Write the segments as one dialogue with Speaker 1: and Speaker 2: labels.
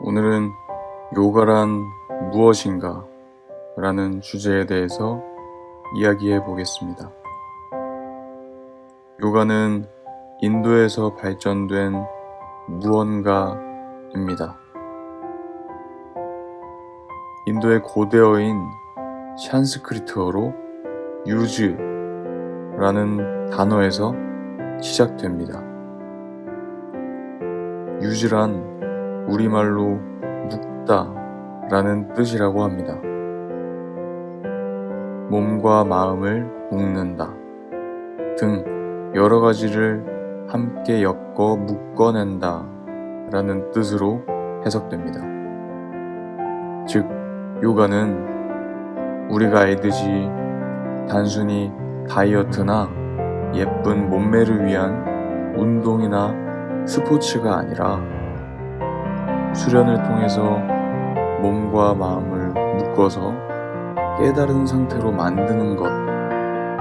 Speaker 1: 오늘은 요가란 무엇인가 라는 주제에 대해서 이야기해 보겠습니다. 요가는 인도에서 발전된 무언가입니다. 인도의 고대어인 샨스크리트어로 유즈라는 단어에서 시작됩니다. 유즈란 우리말로 묵다 라는 뜻이라고 합니다. 몸과 마음을 묶는다 등 여러 가지를 함께 엮어 묶어낸다 라는 뜻으로 해석됩니다. 즉, 요가는 우리가 알듯이 단순히 다이어트나 예쁜 몸매를 위한 운동이나 스포츠가 아니라 수련을 통해서 몸과 마음을 묶어서 깨달은 상태로 만드는 것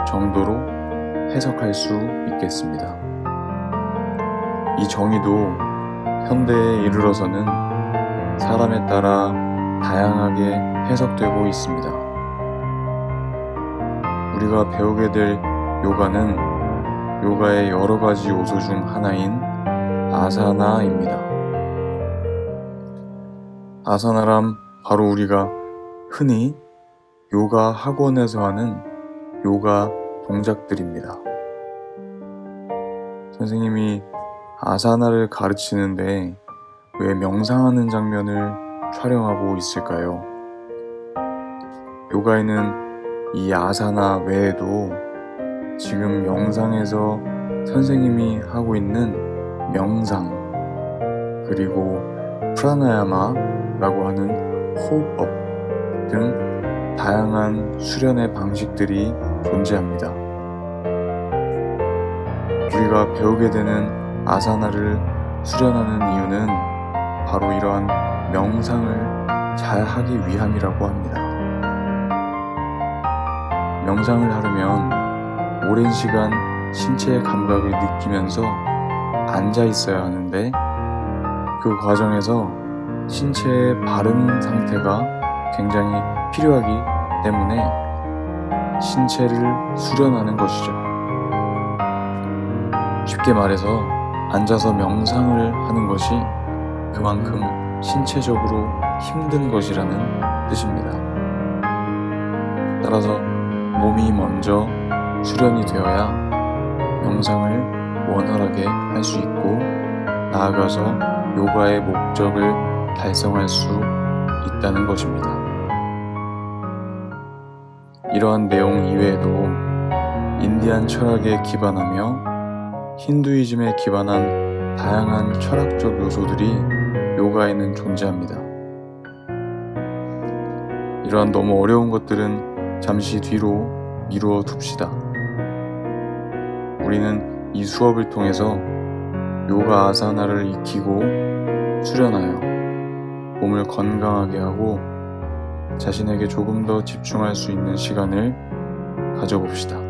Speaker 1: 정도로 해석할 수 있겠습니다. 이 정의도 현대에 이르러서는 사람에 따라 다양하게 해석되고 있습니다. 우리가 배우게 될 요가는 요가의 여러 가지 요소 중 하나인 아사나입니다. 아사나람 바로 우리가 흔히 요가 학원에서 하는 요가 동작들입니다. 선생님이 아사나를 가르치는데 왜 명상하는 장면을 촬영하고 있을까요? 요가에는 이 아사나 외에도 지금 영상에서 선생님이 하고 있는 명상 그리고 프라나야마 라고 하는 호흡법 등 다양한 수련의 방식들이 존재합니다. 우리가 배우게 되는 아사나를 수련하는 이유는 바로 이러한 명상을 잘 하기 위함이라고 합니다. 명상을 하려면 오랜 시간 신체의 감각을 느끼면서 앉아 있어야 하는데 그 과정에서 신체의 바른 상태가 굉장히 필요하기 때문에 신체를 수련하는 것이죠. 쉽게 말해서 앉아서 명상을 하는 것이 그만큼 신체적으로 힘든 것이라는 뜻입니다. 따라서 몸이 먼저 수련이 되어야 명상을 원활하게 할 수 있고 나아가서 요가의 목적을 달성할 수 있다는 것입니다. 이러한 내용 이외에도 인디안 철학에 기반하며 힌두이즘에 기반한 다양한 철학적 요소들이 요가에는 존재합니다. 이러한 너무 어려운 것들은 잠시 뒤로 미루어 둡시다. 우리는 이 수업을 통해서 요가 아사나를 익히고 수련하여 몸을 건강하게 하고 자신에게 조금 더 집중할 수 있는 시간을 가져봅시다.